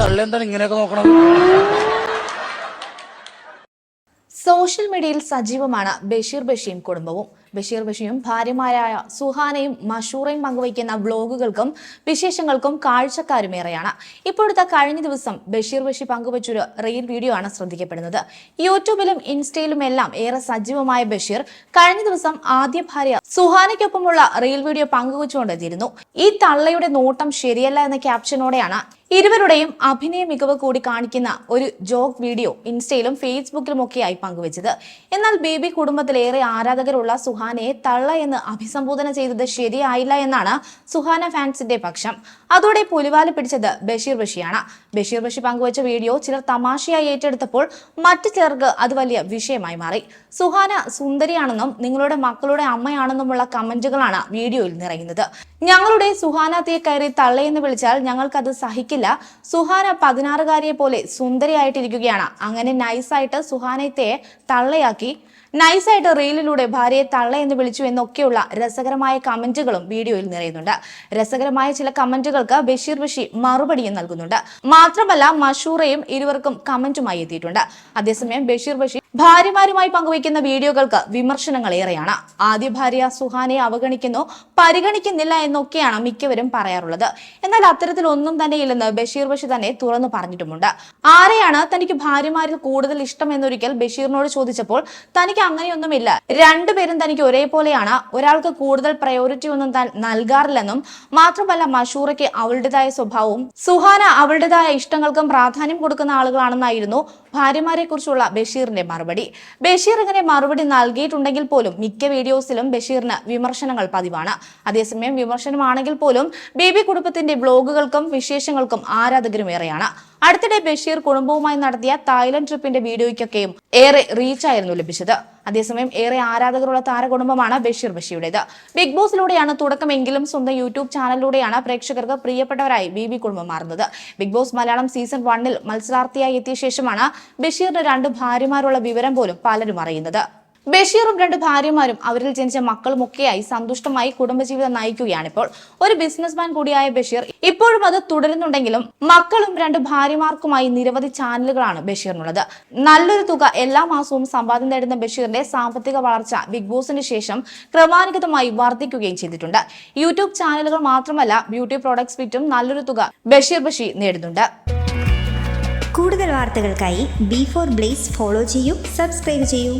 തള്ളെന്താണ് ഇങ്ങനെയൊക്കെ നോക്കണം? സോഷ്യൽ മീഡിയയിൽ സജീവമാണ് ബഷീർ ബഷീം കുടുംബവും. ബഷീർ ബഷിയും ഭാര്യമാരായ സുഹാനയും മഷൂറയും പങ്കുവയ്ക്കുന്ന വ്ലോഗുകൾക്കും വിശേഷങ്ങൾക്കും കാഴ്ചക്കാരും ഏറെയാണ്. ഇപ്പോഴത്തെ കഴിഞ്ഞ ദിവസം ബഷീർ ബഷി പങ്കുവച്ചൊരു റീൽ വീഡിയോ ആണ് ശ്രദ്ധിക്കപ്പെടുന്നത്. യൂട്യൂബിലും ഇൻസ്റ്റയിലും എല്ലാം ഏറെ സജീവമായ ബഷീർ കഴിഞ്ഞ ദിവസം ആദ്യ ഭാര്യ സുഹാനയ്ക്കൊപ്പമുള്ള റീൽ വീഡിയോ പങ്കുവച്ചുകൊണ്ടെത്തിയിരുന്നു. ഈ തള്ളയുടെ നോട്ടം ശരിയല്ല എന്ന ക്യാപ്ഷനോടെയാണ് ഇരുവരുടെയും അഭിനയ മികവ് കൂടി കാണിക്കുന്ന ഒരു ജോക്ക് വീഡിയോ ഇൻസ്റ്റയിലും ഫേസ്ബുക്കിലും ഒക്കെയായി പങ്കുവച്ചത്. എന്നാൽ ബേബി കുടുംബത്തിലേറെ ആരാധകരുള്ള സുഹാനയെ തള്ള എന്ന് അഭിസംബോധന ചെയ്തത് ശരിയായില്ല എന്നാണ് സുഹാന ഫാൻസിന്റെ പക്ഷം. അതോടെ പുലിവാൽ പിടിച്ചത് ബഷീർ ബഷിയാണ്. ബഷീർ ബഷി പങ്കുവച്ച വീഡിയോ ചിലർ തമാശയായി ഏറ്റെടുത്തപ്പോൾ മറ്റു ചിലർക്ക് അത് വലിയ വിഷയമായി മാറി. സുഹാന സുന്ദരിയാണെന്നും നിങ്ങളുടെ മക്കളുടെ അമ്മയാണെന്നുമുള്ള കമന്റുകളാണ് വീഡിയോയിൽ നിറയുന്നത്. ഞങ്ങളുടെ സുഹാന സുഹാനത്തെ കയറി തള്ളയെന്ന് വിളിച്ചാൽ ഞങ്ങൾക്കത് സഹിക്കില്ല. സുഹാന പതിനാറുകാരിയെ പോലെ സുന്ദരിയായിട്ടിരിക്കുകയാണ്. അങ്ങനെ നൈസായിട്ട് സുഹാനത്തെ തള്ളയാക്കി നൈസായിട്ട് റീലിലൂടെ ഭാര്യയെ തള്ള എന്ന് വിളിച്ചു എന്നൊക്കെയുള്ള രസകരമായ കമന്റുകളും വീഡിയോയിൽ നിറയുന്നുണ്ട്. രസകരമായ ചില കമന്റുകൾക്ക് ബഷീർ ബഷി മറുപടിയും നൽകുന്നുണ്ട്. മാത്രമല്ല മഷൂറയും ഇരുവർക്കും കമന്റുമായി എത്തിയിട്ടുണ്ട്. അതേസമയം ബഷീർ ബഷി ഭാര്യമാരുമായി പങ്കുവയ്ക്കുന്ന വീഡിയോകൾക്ക് വിമർശനങ്ങൾ ഏറെയാണ് ആദ്യ ഭാര്യ സുഹാനെ അവഗണിക്കുന്നു പരിഗണിക്കുന്നില്ല എന്നൊക്കെയാണ് മിക്കവരും പറയാറുള്ളത്. എന്നാൽ അത്തരത്തിൽ ഒന്നും തന്നെ ഇല്ലെന്ന് ബഷീർ ബഷി തന്നെ തുറന്നു പറഞ്ഞിട്ടുമുണ്ട്. ആരെയാണ് തനിക്ക് ഭാര്യമാരിൽ കൂടുതൽ ഇഷ്ടം എന്നൊരിക്കൽ ബഷീറിനോട് ചോദിച്ചപ്പോൾ തനിക്ക് അങ്ങനെയൊന്നുമില്ല. രണ്ടുപേരും തനിക്ക് ഒരേപോലെയാണ്. ഒരാൾക്ക് കൂടുതൽ പ്രയോറിറ്റി ഒന്നും താൻ നൽകാറില്ലെന്നും മാത്രമല്ല മഷൂറയ്ക്ക് അവളുടേതായ സ്വഭാവവും സുഹാന അവളുടേതായ ഇഷ്ടങ്ങൾക്കും പ്രാധാന്യം കൊടുക്കുന്ന ആളുകളാണെന്നായിരുന്നു ഭാര്യമാരെ കുറിച്ചുള്ള ബഷീറിന്റെ മറുപടി. ബഷീർ ഇങ്ങനെ മറുപടി നൽകിയിട്ടുണ്ടെങ്കിൽ പോലും മിക്ക വീഡിയോസിലും ബഷീറിന് വിമർശനങ്ങൾ പതിവാണ്. അതേസമയം വിമർശനമാണെങ്കിൽ പോലും ബേബി കുടുംബത്തിന്റെ ബ്ലോഗുകൾക്കും വിശേഷങ്ങൾക്കും ആരാധകരും ഏറെയാണ്. അടുത്തിടെ ബഷീർ കുടുംബവുമായി നടത്തിയ തായ്ലൻഡ് ട്രിപ്പിന്റെ വീഡിയോയ്ക്കൊക്കെയും ഏറെ റീച്ച് ആയിരുന്നു ലഭിച്ചത്. അതേസമയം ഏറെ ആരാധകരുള്ള താരകുടുംബമാണ് ബഷീർ ബഷിയുടേത് ബിഗ് ബോസിലൂടെയാണ് തുടക്കമെങ്കിലും സ്വന്തം യൂട്യൂബ് ചാനലിലൂടെയാണ് പ്രേക്ഷകർക്ക് പ്രിയപ്പെട്ടവരായി ബി ബി കുടുംബം മാറുന്നത്. ബിഗ് ബോസ് മലയാളം സീസൺ വണ്ണിൽ മത്സരാർത്ഥിയായി എത്തിയ ശേഷമാണ് ബഷീറിന് രണ്ട് ഭാര്യമാരുള്ള വിവരം പോലും പലരും അറിയുന്നത്. ബഷീറും രണ്ട് ഭാര്യമാരും അവരിൽ ജനിച്ച മക്കളും ഒക്കെയായി സന്തുഷ്ടമായി കുടുംബജീവിതം നയിക്കുകയാണിപ്പോൾ. ഒരു ബിസിനസ്മാൻ കൂടിയായ ബഷീർ ഇപ്പോഴും അത് തുടരുന്നുണ്ടെങ്കിലും മക്കളും രണ്ട് ഭാര്യമാർക്കുമായി നിരവധി ചാനലുകളാണ് ബഷീറിനുള്ളത്. നല്ലൊരു തുക എല്ലാ മാസവും സമ്പാദ്യം നേടുന്ന ബഷീറിന്റെ സാമ്പത്തിക വളർച്ച ബിഗ് ബോസിന് ശേഷം ക്രമാനുഗതമായി വർദ്ധിക്കുകയും ചെയ്തിട്ടുണ്ട്. യൂട്യൂബ് ചാനലുകൾ മാത്രമല്ല ബ്യൂട്ടി പ്രോഡക്ട്സ് വിറ്റും നല്ലൊരു തുക ബഷീർ ബഷി നേടുന്നുണ്ട്. കൂടുതൽ വാർത്തകൾക്കായി ബി ഫോർ ബ്ലേസ് ഫോളോ ചെയ്യൂ സബ്സ്ക്രൈബ് ചെയ്യൂ.